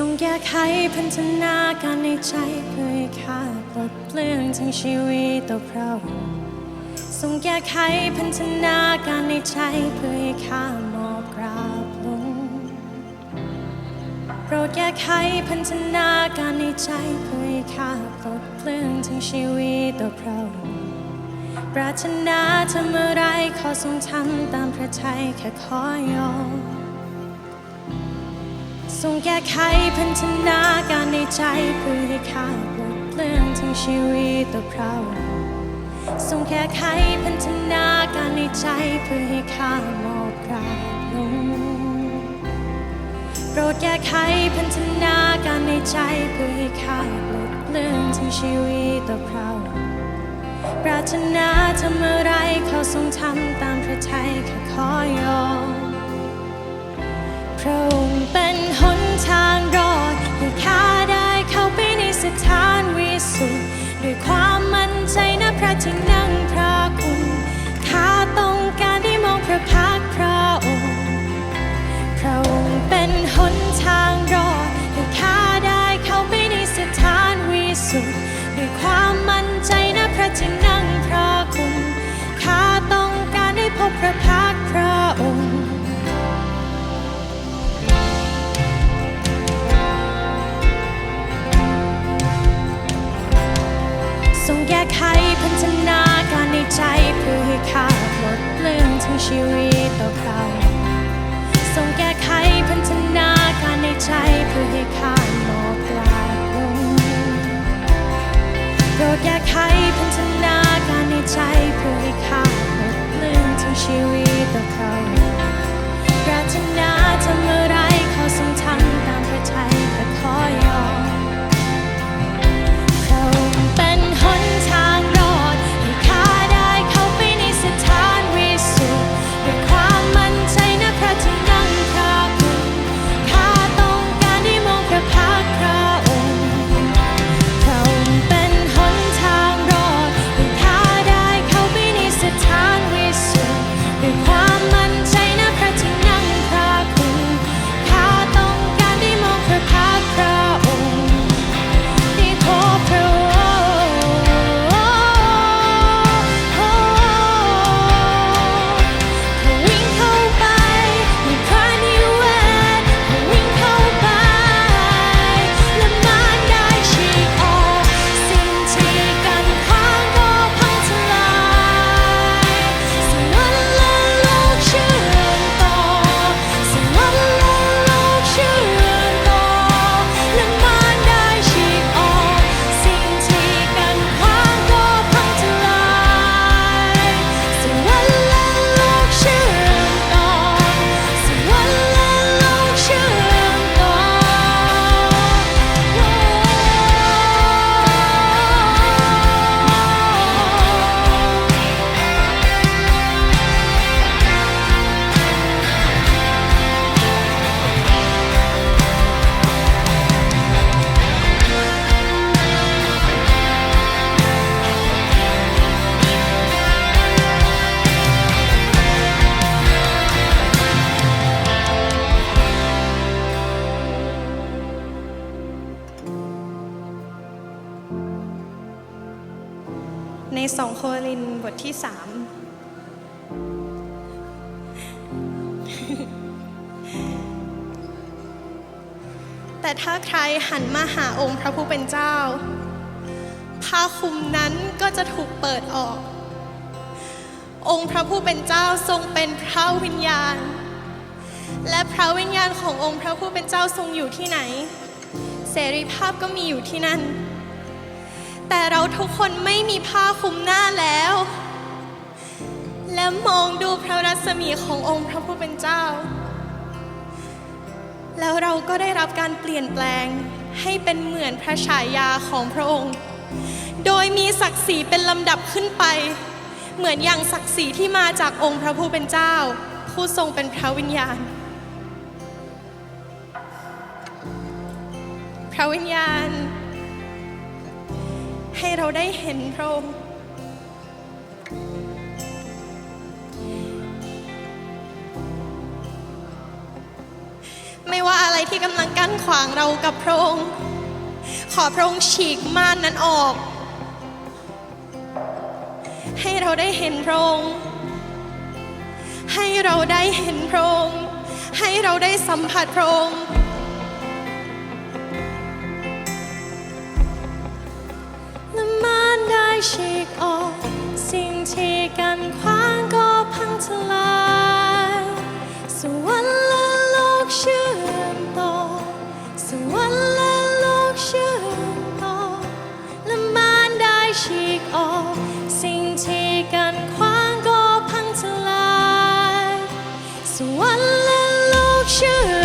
ทรงแก้ไขพันธนาการในใจเพื่อให้ข้าปลดเปลื้องทั้งชีวิตต่อพระองค์ทรงแก้ไขพันธนาการในใจเพื่อให้ข้ามอบกราบลงโปรดแก้ไขพันธนาการในใจเพื่อให้ข้าปลดเปลื้องทั้งชีวิตต่อพระองค์ปรารถนาทำอะไรขอทรงทำตามพระทัยแค่ขอยอม ทรงแก้ไขพันธนาการในใจเพื่อให้ข้าปลดเปลื้องทั้งชีวิตต่อพระองค์ทรงแก้ไขพันธนาการในใจเพื่อให้ข้ามอบกราบลงโปรดแก้ไขพันธนาการในใจเพื่อให้ข้าปลดเปลื้องทั้งชีวิตต่อพระองค์ปรารถนาทำอะไรขอทรงทำตามพระทัยแค่ขอยอม ระองค์เป็นหนทางรอดให้ข้าได้เข้าไปในสถานวิสุทธิ์ด้วยความมั่นใจนะพระที่นั่งพระคุณข้าต้องการได้มองพระพักพระองค์พระองค์เป็นหนทางรอดให้ข้าได้เข้าไปในสถานวิสุทธิ์ด้วยความมั่นใจนะพระที่ ชีวิตต่อพระองค์ทรงแก้ไขพันธนาการในใจเพื่อให้ข้ามโลกราบลงโปรดแก้ไขพันธนาการในใจเพื่อให้ข้าหมดเรื่องทั้งชีวิตต่อเขาปรารถนาจะมือ 2 โครินบทที่ 3 แต่ถ้าใครหันมาหาองค์พระผู้เป็นเจ้า ผ้าคลุมนั้นก็จะถูกเปิดออก องค์พระผู้เป็นเจ้าทรงเป็นพระวิญญาณ และพระวิญญาณขององค์พระผู้เป็นเจ้าทรงอยู่ที่ไหน เสรีภาพก็มีอยู่ที่นั่น แต่เราทุกคนไม่มีผ้าคลุมหน้าแล้ว และมองดูพระรัศมีขององค์พระผู้เป็นเจ้า แล้วเราก็ได้รับการเปลี่ยนแปลงให้เป็นเหมือนพระฉายาของพระองค์ โดยมีศักดิ์ศรีเป็นลำดับขึ้นไป เหมือนอย่างศักดิ์ศรีที่มาจากองค์พระผู้เป็นเจ้า ผู้ทรงเป็นพระวิญญาณ พระวิญญาณ ให้เราได้เห็นพระองค์ไม่ว่าอะไรที่กำลังกั้นขวางเรากับพระองค์ ขอพระองค์ฉีกม่านนั้นออก ให้เราได้เห็นพระองค์ ให้เราได้เห็นพระองค์ ให้เราได้สัมผัสพระองค์ ฉีกออก สิ่งที่กันขวางก็พังทลายสวรรค์และโลกเชื่อมต่อสวรรค์และโลกเชื่อมต่อและมานได้ฉีกออก สิ่งที่กันขวางก็พังทลายสวรรค์และโลกเชื่อ